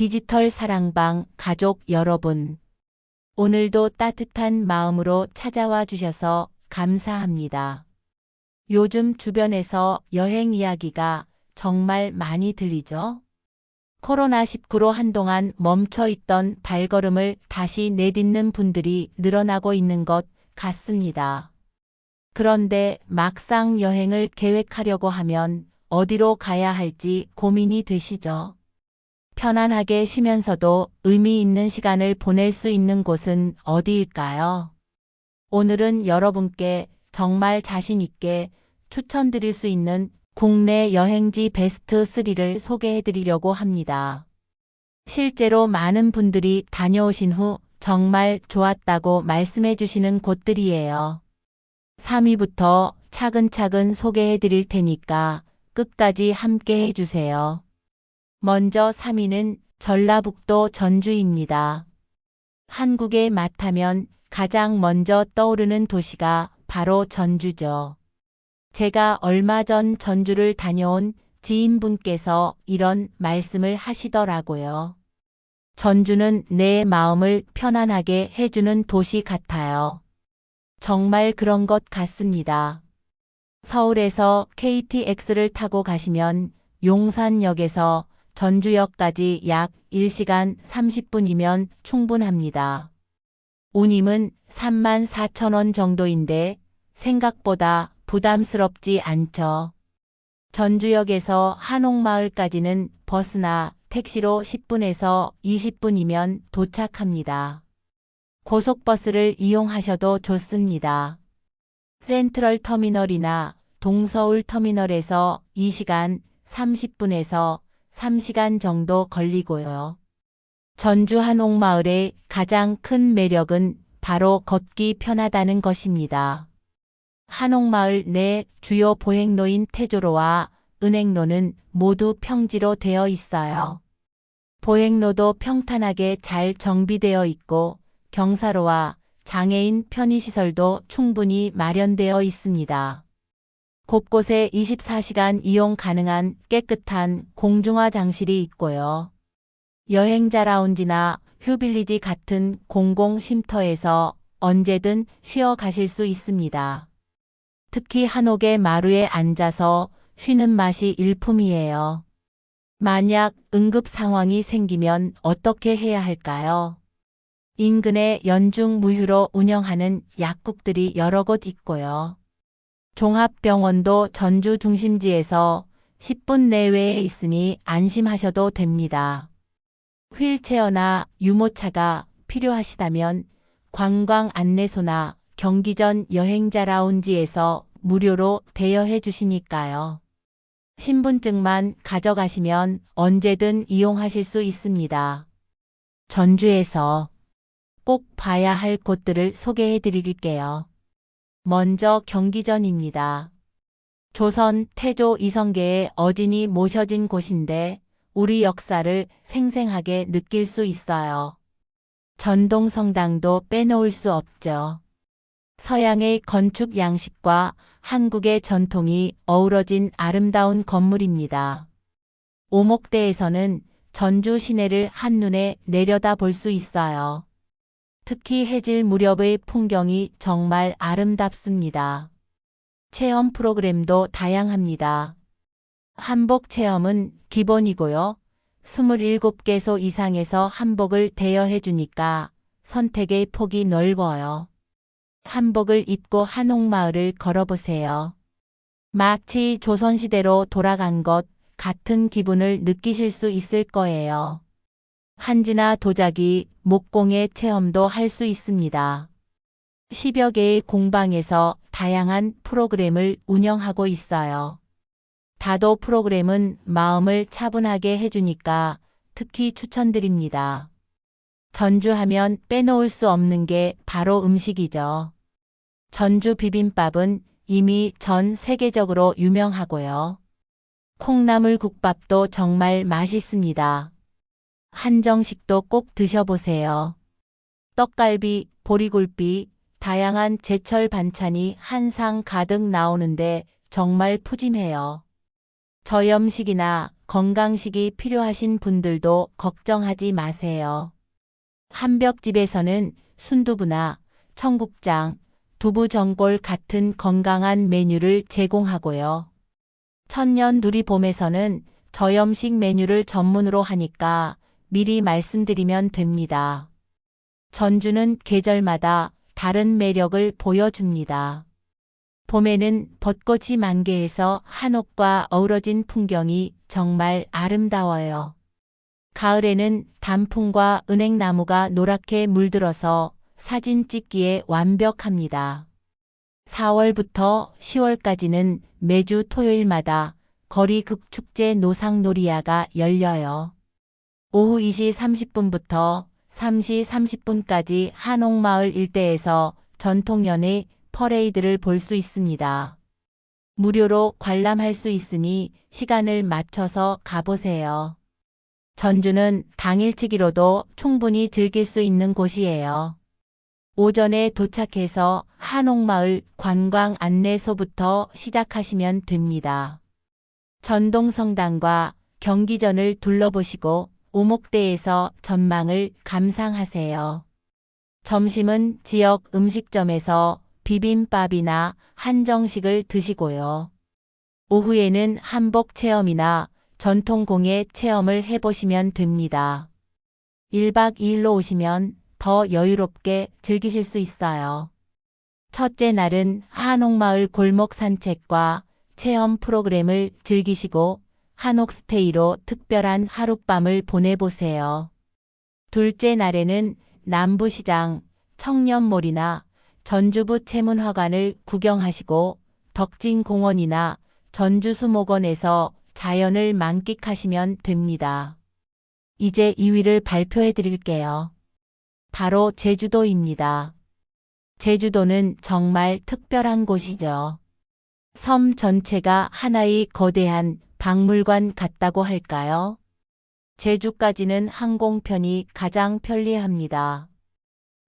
디지털 사랑방 가족 여러분. 오늘도 따뜻한 마음으로 찾아와 주셔서 감사합니다. 요즘 주변에서 여행 이야기가 정말 많이 들리죠? 코로나19로 한동안 멈춰 있던 발걸음을 다시 내딛는 분들이 늘어나고 있는 것 같습니다. 그런데 막상 여행을 계획하려고 하면 어디로 가야 할지 고민이 되시죠? 편안하게 쉬면서도 의미 있는 시간을 보낼 수 있는 곳은 어디일까요? 오늘은 여러분께 정말 자신 있게 추천드릴 수 있는 국내 여행지 베스트 3를 소개해 드리려고 합니다. 실제로 많은 분들이 다녀오신 후 정말 좋았다고 말씀해 주시는 곳들이에요. 3위부터 차근차근 소개해 드릴 테니까 끝까지 함께 해주세요. 먼저 3위는 전라북도 전주입니다. 한국의 맛하면 가장 먼저 떠오르는 도시가 바로 전주죠. 제가 얼마 전 전주를 다녀온 지인분께서 이런 말씀을 하시더라고요. 전주는 내 마음을 편안하게 해주는 도시 같아요. 정말 그런 것 같습니다. 서울에서 KTX를 타고 가시면 용산역에서 전주역까지 약 1시간 30분이면 충분합니다. 운임은 3만 4천 원 정도인데 생각보다 부담스럽지 않죠. 전주역에서 한옥마을까지는 버스나 택시로 10분에서 20분이면 도착합니다. 고속버스를 이용하셔도 좋습니다. 센트럴 터미널이나 동서울 터미널에서 2시간 30분에서 3시간 정도 걸리고요. 전주 한옥마을의 가장 큰 매력은 바로 걷기 편하다는 것입니다. 한옥마을 내 주요 보행로인 태조로와 은행로는 모두 평지로 되어 있어요. 보행로도 평탄하게 잘 정비되어 있고 경사로와 장애인 편의시설도 충분히 마련되어 있습니다. 곳곳에 24시간 이용 가능한 깨끗한 공중화 장실이 있고요. 여행자 라운지나 휴빌리지 같은 공공 쉼터에서 언제든 쉬어 가실 수 있습니다. 특히 한옥의 마루에 앉아서 쉬는 맛이 일품이에요. 만약 응급 상황이 생기면 어떻게 해야 할까요? 인근에 연중 무휴로 운영하는 약국들이 여러 곳 있고요. 종합병원도 전주 중심지에서 10분 내외에 있으니 안심하셔도 됩니다. 휠체어나 유모차가 필요하시다면 관광 안내소나 경기 전 여행자 라운지에서 무료로 대여해 주시니까요. 신분증만 가져가시면 언제든 이용하실 수 있습니다. 전주에서 꼭 봐야 할 곳들을 소개해 드릴게요. 먼저 경기전입니다. 조선 태조 이성계의 어진이 모셔진 곳인데 우리 역사를 생생하게 느낄 수 있어요. 전동성당도 빼놓을 수 없죠. 서양의 건축 양식과 한국의 전통이 어우러진 아름다운 건물입니다. 오목대에서는 전주 시내를 한눈에 내려다 볼 수 있어요. 특히 해질 무렵의 풍경이 정말 아름답습니다. 체험 프로그램도 다양합니다. 한복 체험은 기본이고요. 27개소 이상에서 한복을 대여해 주니까 선택의 폭이 넓어요. 한복을 입고 한옥마을을 걸어보세요. 마치 조선시대로 돌아간 것 같은 기분을 느끼실 수 있을 거예요. 한지나 도자기, 목공의 체험도 할 수 있습니다. 10여 개의 공방에서 다양한 프로그램을 운영하고 있어요. 다도 프로그램은 마음을 차분하게 해주니까 특히 추천드립니다. 전주하면 빼놓을 수 없는 게 바로 음식이죠. 전주 비빔밥은 이미 전 세계적으로 유명하고요. 콩나물 국밥도 정말 맛있습니다. 한정식도 꼭 드셔보세요. 떡갈비, 보리굴비, 다양한 제철 반찬이 한 상 가득 나오는데 정말 푸짐해요. 저염식이나 건강식이 필요하신 분들도 걱정하지 마세요. 한벽집에서는 순두부나 청국장, 두부 전골 같은 건강한 메뉴를 제공하고요. 천년 누리봄에서는 저염식 메뉴를 전문으로 하니까 미리 말씀드리면 됩니다. 전주는 계절마다 다른 매력을 보여줍니다. 봄에는 벚꽃이 만개해서 한옥과 어우러진 풍경이 정말 아름다워요. 가을에는 단풍과 은행나무가 노랗게 물들어서 사진 찍기에 완벽합니다. 4월부터 10월까지는 매주 토요일마다 거리 극축제 노상놀이야가 열려요. 오후 2시 30분부터 3시 30분까지 한옥마을 일대에서 전통연의 퍼레이드를 볼 수 있습니다. 무료로 관람할 수 있으니 시간을 맞춰서 가보세요. 전주는 당일치기로도 충분히 즐길 수 있는 곳이에요. 오전에 도착해서 한옥마을 관광 안내소부터 시작하시면 됩니다. 전동성당과 경기전을 둘러보시고 오목대에서 전망을 감상하세요. 점심은 지역 음식점에서 비빔밥이나 한정식을 드시고요. 오후에는 한복 체험이나 전통공예 체험을 해보시면 됩니다. 1박 2일로 오시면 더 여유롭게 즐기실 수 있어요. 첫째 날은 한옥마을 골목 산책과 체험 프로그램을 즐기시고 한옥스테이로 특별한 하룻밤을 보내보세요. 둘째 날에는 남부시장, 청년몰이나 전주부 채문화관을 구경하시고 덕진공원이나 전주수목원에서 자연을 만끽하시면 됩니다. 이제 2위를 발표해 드릴게요. 바로 제주도입니다. 제주도는 정말 특별한 곳이죠. 섬 전체가 하나의 거대한 박물관 같다고 할까요? 제주까지는 항공편이 가장 편리합니다.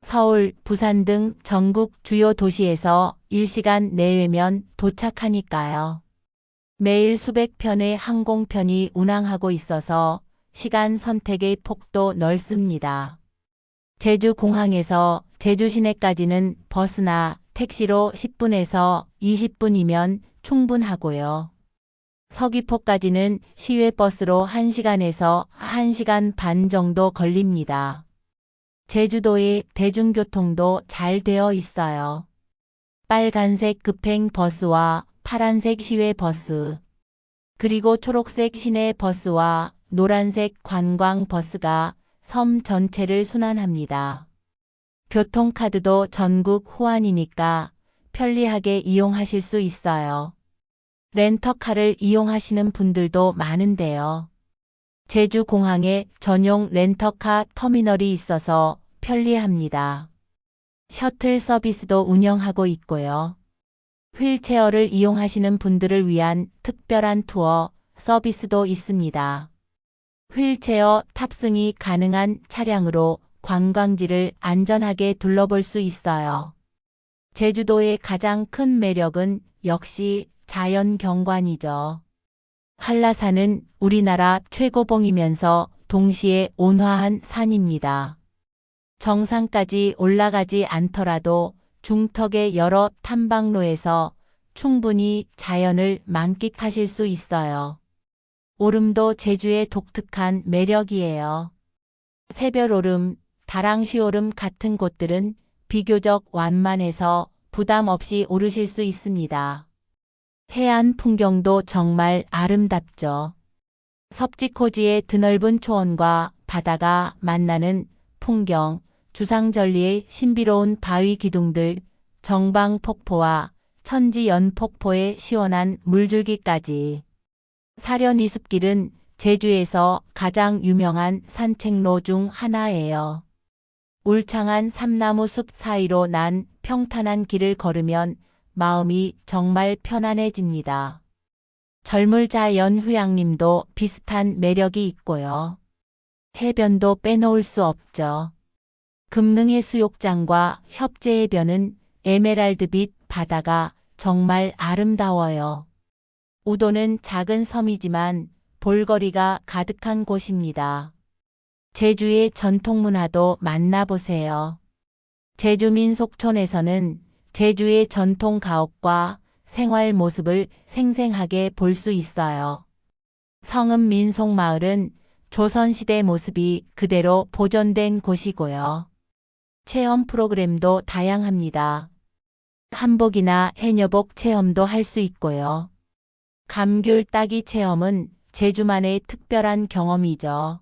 서울, 부산 등 전국 주요 도시에서 1시간 내외면 도착하니까요. 매일 수백 편의 항공편이 운항하고 있어서 시간 선택의 폭도 넓습니다. 제주공항에서 제주시내까지는 버스나 택시로 10분에서 20분이면 충분하고요. 서귀포까지는 시외버스로 1시간에서 1시간 반 정도 걸립니다. 제주도의 대중교통도 잘 되어 있어요. 빨간색 급행 버스와 파란색 시외버스, 그리고 초록색 시내버스와 노란색 관광버스가 섬 전체를 순환합니다. 교통카드도 전국 호환이니까 편리하게 이용하실 수 있어요. 렌터카를 이용하시는 분들도 많은데요. 제주공항에 전용 렌터카 터미널이 있어서 편리합니다. 셔틀 서비스도 운영하고 있고요. 휠체어를 이용하시는 분들을 위한 특별한 투어 서비스도 있습니다. 휠체어 탑승이 가능한 차량으로 관광지를 안전하게 둘러볼 수 있어요. 제주도의 가장 큰 매력은 역시 자연 경관이죠. 한라산은 우리나라 최고봉이면서 동시에 온화한 산입니다. 정상까지 올라가지 않더라도 중턱의 여러 탐방로에서 충분히 자연을 만끽하실 수 있어요. 오름도 제주의 독특한 매력이에요. 새별오름, 다랑시오름 같은 곳들은 비교적 완만해서 부담 없이 오르실 수 있습니다. 해안 풍경도 정말 아름답죠. 섭지코지의 드넓은 초원과 바다가 만나는 풍경, 주상절리의 신비로운 바위 기둥들, 정방폭포와 천지연폭포의 시원한 물줄기까지. 사려니 숲길은 제주에서 가장 유명한 산책로 중 하나예요. 울창한 삼나무 숲 사이로 난 평탄한 길을 걸으면 마음이 정말 편안해집니다. 젊을자 연후양님도 비슷한 매력이 있고요. 해변도 빼놓을 수 없죠. 금능의 수욕장과 협재해변은 에메랄드빛 바다가 정말 아름다워요. 우도는 작은 섬이지만 볼거리가 가득한 곳입니다. 제주의 전통 문화도 만나보세요. 제주 민 속촌에서는 제주의 전통 가옥과 생활 모습을 생생하게 볼 수 있어요. 성읍 민속마을은 조선시대 모습이 그대로 보존된 곳이고요. 체험 프로그램도 다양합니다. 한복이나 해녀복 체험도 할 수 있고요. 감귤 따기 체험은 제주만의 특별한 경험이죠.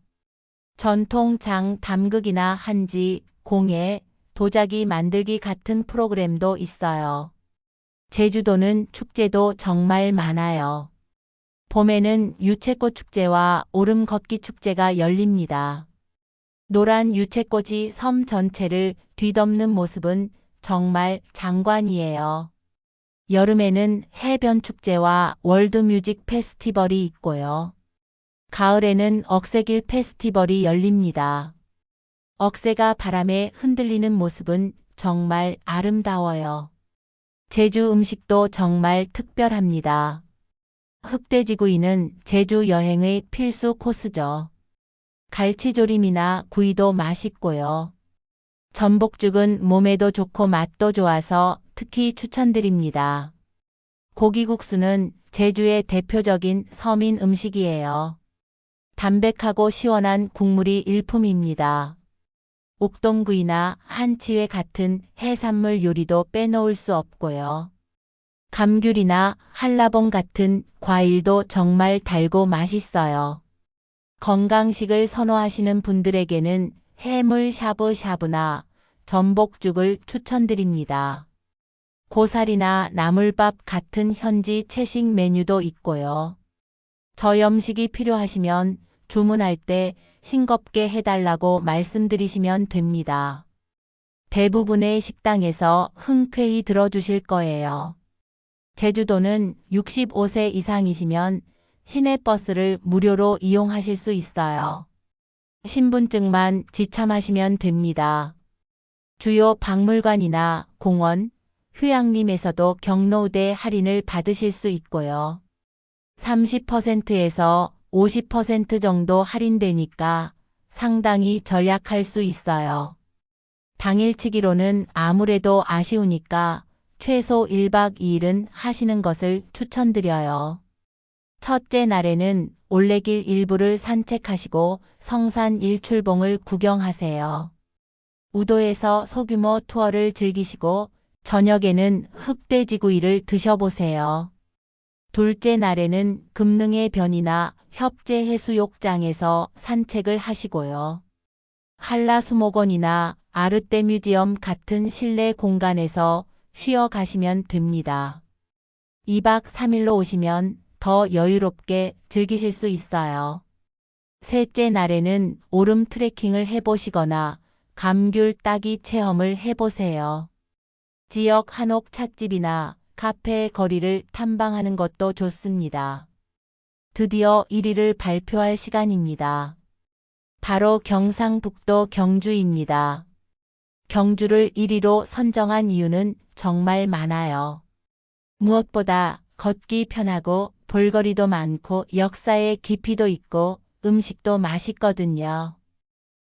전통 장 담극이나 한지, 공예, 도자기 만들기 같은 프로그램도 있어요. 제주도는 축제도 정말 많아요. 봄에는 유채꽃 축제와 오름 걷기 축제가 열립니다. 노란 유채꽃이 섬 전체를 뒤덮는 모습은 정말 장관이에요. 여름에는 해변 축제와 월드뮤직 페스티벌이 있고요. 가을에는 억새길 페스티벌이 열립니다. 억새가 바람에 흔들리는 모습은 정말 아름다워요. 제주 음식도 정말 특별합니다. 흑돼지구이는 제주 여행의 필수 코스죠. 갈치조림이나 구이도 맛있고요. 전복죽은 몸에도 좋고 맛도 좋아서 특히 추천드립니다. 고기국수는 제주의 대표적인 서민 음식이에요. 담백하고 시원한 국물이 일품입니다. 옥동구이나 한치회 같은 해산물 요리도 빼놓을 수 없고요. 감귤이나 한라봉 같은 과일도 정말 달고 맛있어요. 건강식을 선호하시는 분들에게는 해물 샤브샤브나 전복죽을 추천드립니다. 고사리나 나물밥 같은 현지 채식 메뉴도 있고요. 저염식이 필요하시면 주문할 때 싱겁게 해달라고 말씀드리시면 됩니다. 대부분의 식당에서 흔쾌히 들어주실 거예요. 제주도는 65세 이상이시면 시내버스를 무료로 이용하실 수 있어요. 신분증만 지참하시면 됩니다. 주요 박물관이나 공원, 휴양림에서도 경로우대 할인을 받으실 수 있고요. 30%에서 50% 정도 할인되니까 상당히 절약할 수 있어요. 당일치기로는 아무래도 아쉬우니까 최소 1박 2일은 하시는 것을 추천드려요. 첫째 날에는 올레길 일부를 산책하시고 성산 일출봉을 구경하세요. 우도에서 소규모 투어를 즐기시고 저녁에는 흑돼지구이를 드셔보세요. 둘째 날에는 금능의 변이나 협재 해수욕장에서 산책을 하시고요. 한라수목원이나 아르떼 뮤지엄 같은 실내 공간에서 쉬어 가시면 됩니다. 2박 3일로 오시면 더 여유롭게 즐기실 수 있어요. 셋째 날에는 오름 트레킹을 해보시거나 감귤 따기 체험을 해보세요. 지역 한옥 찻집이나 카페 거리를 탐방하는 것도 좋습니다. 드디어 1위를 발표할 시간입니다. 바로 경상북도 경주입니다. 경주를 1위로 선정한 이유는 정말 많아요. 무엇보다 걷기 편하고 볼거리도 많고 역사의 깊이도 있고 음식도 맛있거든요.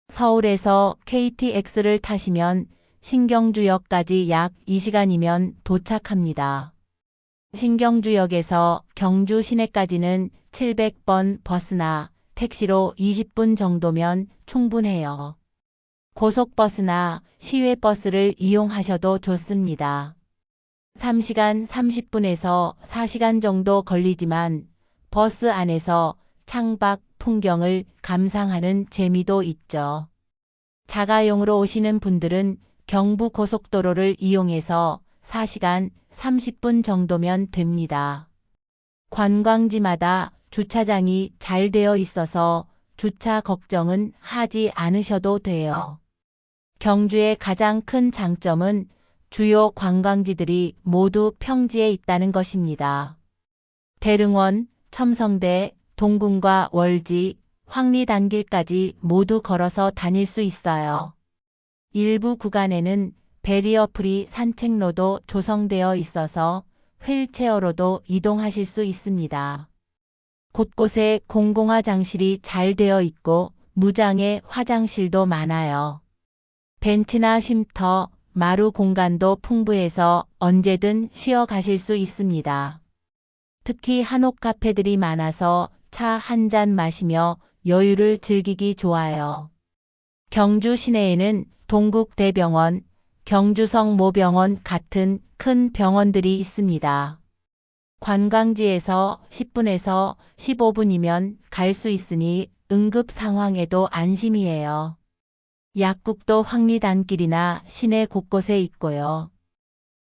서울에서 KTX를 타시면 신경주역까지 약 2시간이면 도착합니다. 신경주역에서 경주 시내까지는 700번 버스나 택시로 20분 정도면 충분해요. 고속버스나 시외버스를 이용하셔도 좋습니다. 3시간 30분에서 4시간 정도 걸리지만 버스 안에서 창밖 풍경을 감상하는 재미도 있죠. 자가용으로 오시는 분들은 경부 고속도로를 이용해서 4시간 30분 정도면 됩니다. 관광지마다 주차장이 잘 되어 있어서 주차 걱정은 하지 않으셔도 돼요. 경주의 가장 큰 장점은 주요 관광지들이 모두 평지에 있다는 것입니다. 대릉원, 첨성대, 동궁과 월지, 황리단길까지 모두 걸어서 다닐 수 있어요. 일부 구간에는 베리어 프리 산책로도 조성되어 있어서 휠체어로도 이동하실 수 있습니다. 곳곳에 공공화장실이 잘 되어 있고 무장의 화장실도 많아요. 벤치나 쉼터, 마루 공간도 풍부해서 언제든 쉬어 가실 수 있습니다. 특히 한옥 카페들이 많아서 차 한 잔 마시며 여유를 즐기기 좋아요. 경주 시내에는 동국대병원, 경주성 모병원 같은 큰 병원들이 있습니다. 관광지에서 10분에서 15분이면 갈 수 있으니 응급 상황에도 안심이에요. 약국도 황리단길이나 시내 곳곳에 있고요.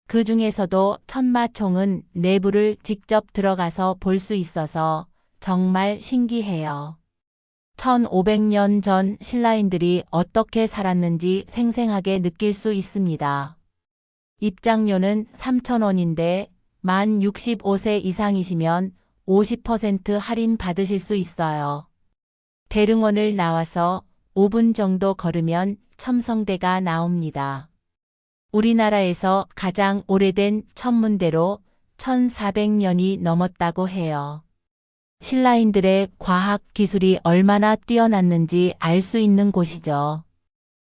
그 중에서도 천마총은 내부를 직접 들어가서 볼 수 있어서 정말 신기해요. 1500년 전 신라인들이 어떻게 살았는지 생생하게 느낄 수 있습니다. 입장료는 3,000원인데 만 65세 이상이시면 50% 할인 받으실 수 있어요. 대릉원을 나와서 5분 정도 걸으면 첨성대가 나옵니다. 우리나라에서 가장 오래된 천문대로 1400년이 넘었다고 해요. 신라인들의 과학 기술이 얼마나 뛰어났는지 알 수 있는 곳이죠.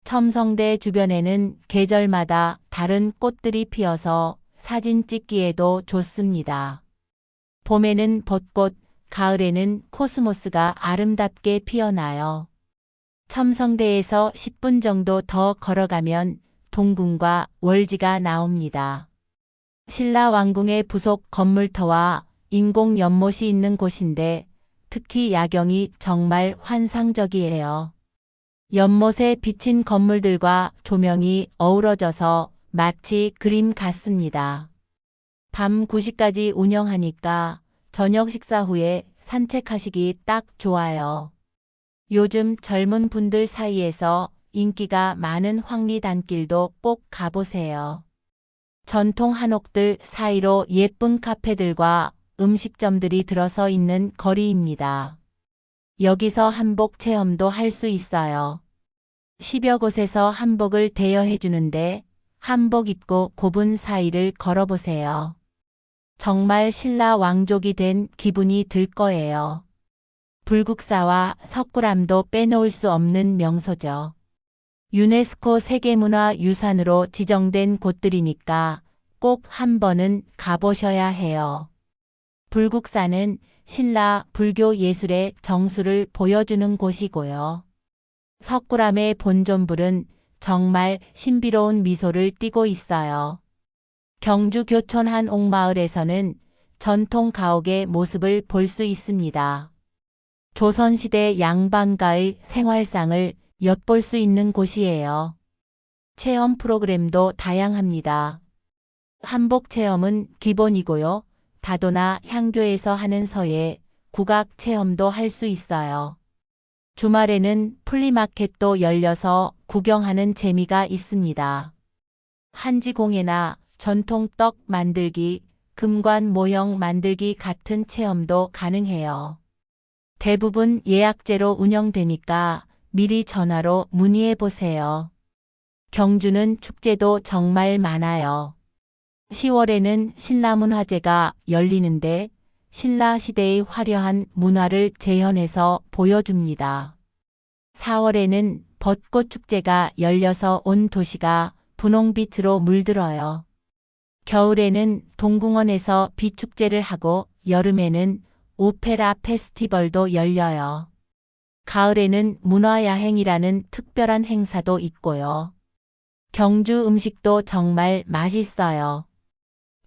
첨성대 주변에는 계절마다 다른 꽃들이 피어서 사진 찍기에도 좋습니다. 봄에는 벚꽃, 가을에는 코스모스가 아름답게 피어나요. 첨성대에서 10분 정도 더 걸어가면 동궁과 월지가 나옵니다. 신라 왕궁의 부속 건물터와 인공 연못이 있는 곳인데 특히 야경이 정말 환상적이에요. 연못에 비친 건물들과 조명이 어우러져서 마치 그림 같습니다. 밤 9시까지 운영하니까 저녁 식사 후에 산책하시기 딱 좋아요. 요즘 젊은 분들 사이에서 인기가 많은 황리단길도 꼭 가보세요. 전통 한옥들 사이로 예쁜 카페들과 음식점들이 들어서 있는 거리입니다. 여기서 한복 체험도 할 수 있어요. 10여 곳에서 한복을 대여해 주는데 한복 입고 고분 사이를 걸어보세요. 정말 신라 왕족이 된 기분이 들 거예요. 불국사와 석굴암도 빼놓을 수 없는 명소죠. 유네스코 세계문화유산으로 지정된 곳들이니까 꼭 한 번은 가보셔야 해요. 불국사는 신라 불교 예술의 정수를 보여주는 곳이고요. 석굴암의 본존불은 정말 신비로운 미소를 띠고 있어요. 경주 교촌 한 옥마을에서는 전통 가옥의 모습을 볼 수 있습니다. 조선시대 양반가의 생활상을 엿볼 수 있는 곳이에요. 체험 프로그램도 다양합니다. 한복 체험은 기본이고요. 다도나 향교에서 하는 서예, 국악 체험도 할 수 있어요. 주말에는 플리마켓도 열려서 구경하는 재미가 있습니다. 한지공예나 전통 떡 만들기, 금관 모형 만들기 같은 체험도 가능해요. 대부분 예약제로 운영되니까 미리 전화로 문의해 보세요. 경주는 축제도 정말 많아요. 10월에는 신라문화제가 열리는데 신라 시대의 화려한 문화를 재현해서 보여줍니다. 4월에는 벚꽃 축제가 열려서 온 도시가 분홍빛으로 물들어요. 겨울에는 동궁원에서 비축제를 하고 여름에는 오페라 페스티벌도 열려요. 가을에는 문화야행이라는 특별한 행사도 있고요. 경주 음식도 정말 맛있어요.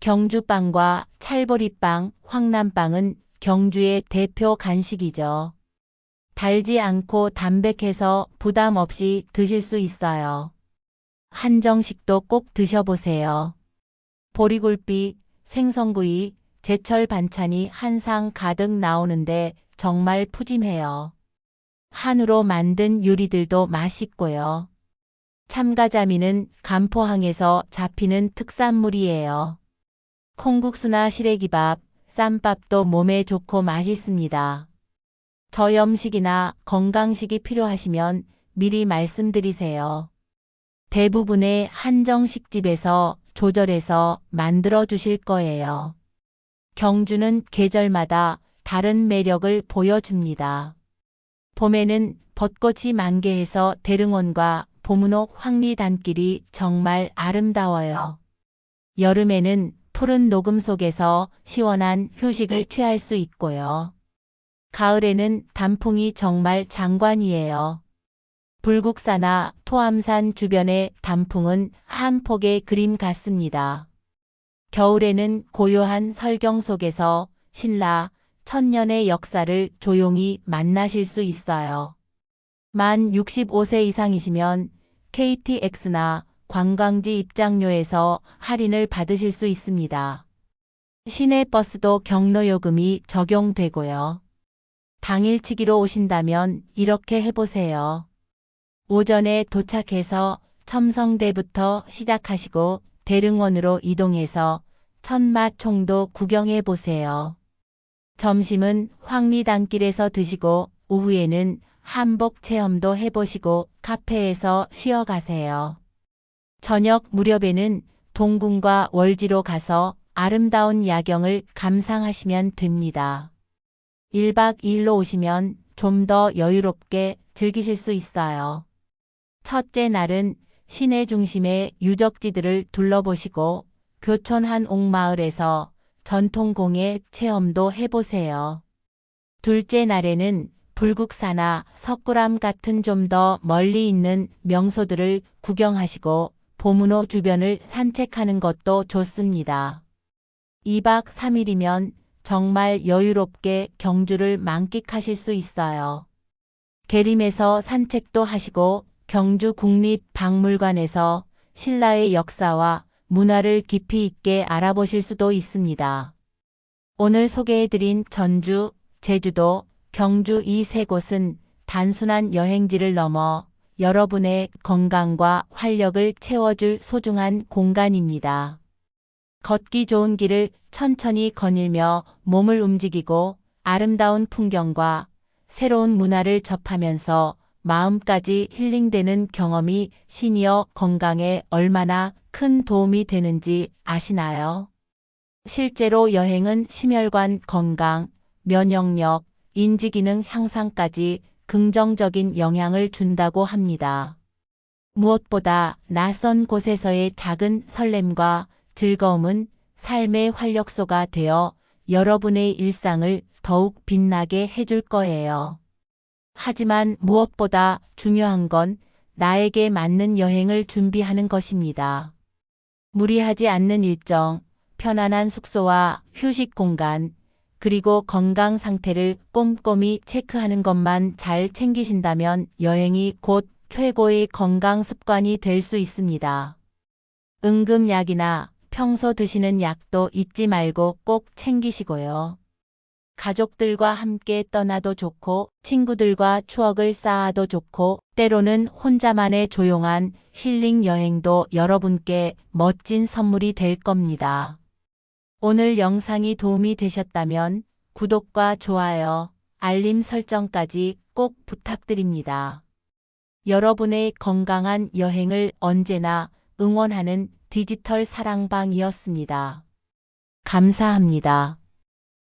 경주빵과 찰보리빵, 황남빵은 경주의 대표 간식이죠. 달지 않고 담백해서 부담 없이 드실 수 있어요. 한정식도 꼭 드셔보세요. 보리굴비, 생선구이, 제철 반찬이 한 상 가득 나오는데 정말 푸짐해요. 한우로 만든 요리들도 맛있고요. 참가자미는 간포항에서 잡히는 특산물이에요. 콩국수나 시래기밥, 쌈밥도 몸에 좋고 맛있습니다. 저염식이나 건강식이 필요하시면 미리 말씀드리세요. 대부분의 한정식집에서 조절해서 만들어 주실 거예요. 경주는 계절마다 다른 매력을 보여줍니다. 봄에는 벚꽃이 만개해서 대릉원과 보문호 황리단길이 정말 아름다워요. 여름에는 푸른 녹음 속에서 시원한 휴식을 취할 수 있고요. 가을에는 단풍이 정말 장관이에요. 불국사나 토암산 주변의 단풍은 한 폭의 그림 같습니다. 겨울에는 고요한 설경 속에서 신라 천년의 역사를 조용히 만나실 수 있어요. 만 65세 이상이시면 KTX나 관광지 입장료에서 할인을 받으실 수 있습니다. 시내 버스도 경로 요금이 적용되고요. 당일치기로 오신다면 이렇게 해보세요. 오전에 도착해서 첨성대부터 시작하시고 대릉원으로 이동해서 천마총도 구경해 보세요. 점심은 황리단길에서 드시고 오후에는 한복 체험도 해보시고 카페에서 쉬어가세요. 저녁 무렵에는 동궁과 월지로 가서 아름다운 야경을 감상하시면 됩니다. 1박 2일로 오시면 좀 더 여유롭게 즐기실 수 있어요. 첫째 날은 시내 중심의 유적지들을 둘러보시고 교촌 한 옥마을에서 전통공예 체험도 해보세요. 둘째 날에는 불국사나 석굴암 같은 좀 더 멀리 있는 명소들을 구경하시고 보문호 주변을 산책하는 것도 좋습니다. 2박 3일이면 정말 여유롭게 경주를 만끽하실 수 있어요. 계림에서 산책도 하시고 경주 국립박물관에서 신라의 역사와 문화를 깊이 있게 알아보실 수도 있습니다. 오늘 소개해드린 전주, 제주도, 경주 이 세 곳은 단순한 여행지를 넘어 여러분의 건강과 활력을 채워줄 소중한 공간입니다. 걷기 좋은 길을 천천히 거닐며 몸을 움직이고 아름다운 풍경과 새로운 문화를 접하면서 마음까지 힐링되는 경험이 시니어 건강에 얼마나 큰 도움이 되는지 아시나요? 실제로 여행은 심혈관 건강, 면역력, 인지기능 향상까지 긍정적인 영향을 준다고 합니다. 무엇보다 낯선 곳에서의 작은 설렘과 즐거움은 삶의 활력소가 되어 여러분의 일상을 더욱 빛나게 해줄 거예요. 하지만 무엇보다 중요한 건 나에게 맞는 여행을 준비하는 것입니다. 무리하지 않는 일정, 편안한 숙소와 휴식 공간, 그리고 건강 상태를 꼼꼼히 체크하는 것만 잘 챙기신다면 여행이 곧 최고의 건강 습관이 될 수 있습니다. 응급약이나 평소 드시는 약도 잊지 말고 꼭 챙기시고요. 가족들과 함께 떠나도 좋고 친구들과 추억을 쌓아도 좋고 때로는 혼자만의 조용한 힐링 여행도 여러분께 멋진 선물이 될 겁니다. 오늘 영상이 도움이 되셨다면 구독과 좋아요, 알림 설정까지 꼭 부탁드립니다. 여러분의 건강한 여행을 언제나 응원하는 디지털 사랑방이었습니다. 감사합니다.